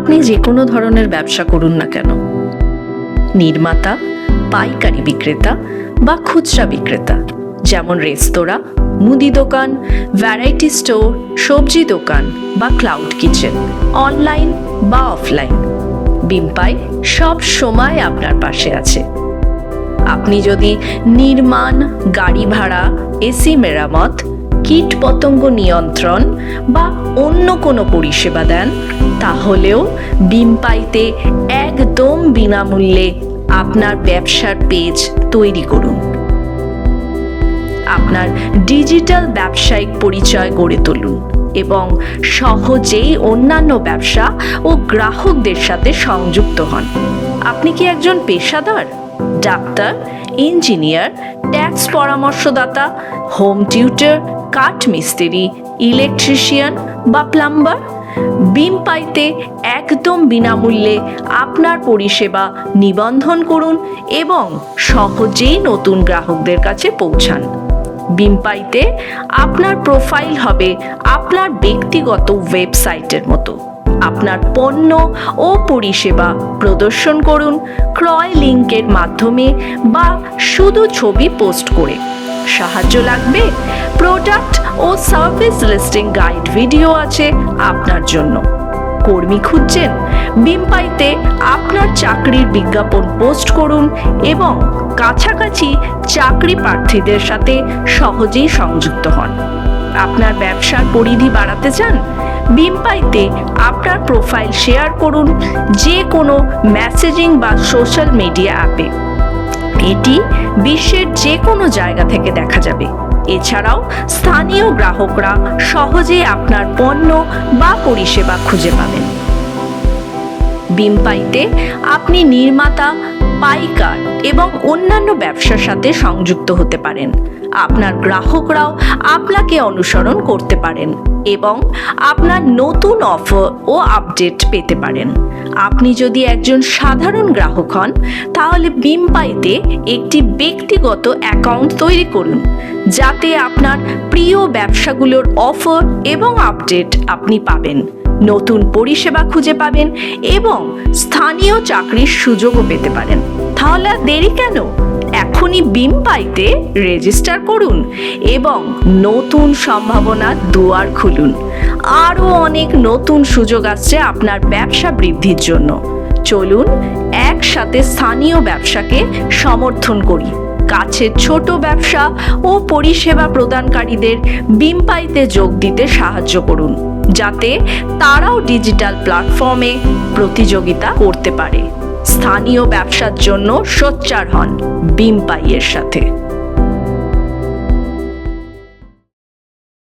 আপনি যে কোনো ধরনের ব্যবসা করুন না কেন? নির্মাতা, পাইকারি বিক্রেতা বা খুচরা বিক্রেতা, যেমন রেস্তোরাঁ, মুদি দোকান ভ্যারাইটি স্টোর সবজি দোকান বা ক্লাউড কিচেন অনলাইন বা অফলাইন বিম্পাই সব সময় আপনার পাশে আছে। আপনি যদি নির্মাণ, গাড়ি ভাড়া, এসি মেরামত কীট পতঙ্গ নিয়ন্ত্রণ বা অন্য কোনো পরিষেবা দেন, তাহলেও বিমপাইতে একদম বিনামূল্যে আপনার ব্যবসার পেজ তৈরি করুন। আপনার ডিজিটাল ব্যবসায়িক পরিচয় গড়ে তুলুন এবং সহজেই অন্যান্য ব্যবসা ও গ্রাহকদের সাথে সংযুক্ত হন। আপনি কি একজন পেশাদার? ডাক্তার, ইঞ্জিনিয়ার, ট্যাক্স পরামর্শদাতা, হোম টিউটার, কাঠ মিস্ত্রি, ইলেকট্রিশিয়ান বা প্লাম্বার। বিম পাইতে একদম বিনামূল্যে আপনার পরিষেবা নিবন্ধন করুন এবং সহজেই নতুন গ্রাহকদের কাছে পৌঁছান। বিমপাইতে আপনার প্রোফাইল হবে আপনার ব্যক্তিগত ওয়েবসাইটের মতো। আপনার পণ্য ও পরিষেবা প্রদর্শন করুন ক্রয় লিঙ্কের মাধ্যমে বা শুধু ছবি পোস্ট করে। সাহায্য লাগবে? প্রোডাক্ট ও সার্ভিস লিস্টিং গাইড ভিডিও আছে আপনার জন্য। কর্মী খুঁজছেন? বিমপাইতে আপনার চাকরির বিজ্ঞাপন পোস্ট করুন এবং কাছাকাছি চাকরি প্রার্থীদের সাথে সহজেই সংযুক্ত হন। আপনার ব্যবসার পরিধি বাড়াতে চান? বিমপাইতে আপনার প্রোফাইল শেয়ার করুন যে কোনো মেসেজিং বা সোশ্যাল মিডিয়া অ্যাপে এটি বিশ্বের যে কোনো জায়গা থেকে দেখা যাবে। এছাড়াও স্থানীয় গ্রাহকরা সহজেই আপনার পণ্য বা পরিষেবা খুঁজে পাবেন। বিমপাইতে আপনি নির্মাতা পাইকার এবং অন্যান্য ব্যবসার সাথে সংযুক্ত হতে পারেন। আপনার গ্রাহকরাও আপনাকে অনুসরণ করতে পারেন এবং আপনার নতুন অফার ও আপডেট পেতে পারেন। আপনি যদি একজন সাধারণ গ্রাহক হন, তাহলে বিমপাইতে একটি ব্যক্তিগত অ্যাকাউন্ট তৈরি করুন, যাতে আপনার প্রিয় ব্যবসাগুলোর অফার এবং আপডেট আপনি পাবেন। নতুন পরিষেবা খুঁজে পাবেন এবং স্থানীয় চাকরির সুযোগও পেতে পারেন। তাহলে দেরি কেন? এখনই বিম পাইতে রেজিস্টার করুন এবং নতুন সম্ভাবনার দুয়ার খুলুন। আরও অনেক নতুন সুযোগ আসছে আপনার ব্যবসা বৃদ্ধির জন্য। চলুন একসাথে স্থানীয় ব্যবসাকে সমর্থন করি। কাছের ছোট ব্যবসা ও পরিষেবা প্রদানকারীদের বিমপাইতে যোগ দিতে সাহায্য করুন। যাতে তারাও ডিজিটাল প্ল্যাটফর্মে প্রতিযোগিতা করতে পারে। স্থানীয় ব্যবসার জন্য সোচ্চার হন বিম্পাইয়ের সাথে।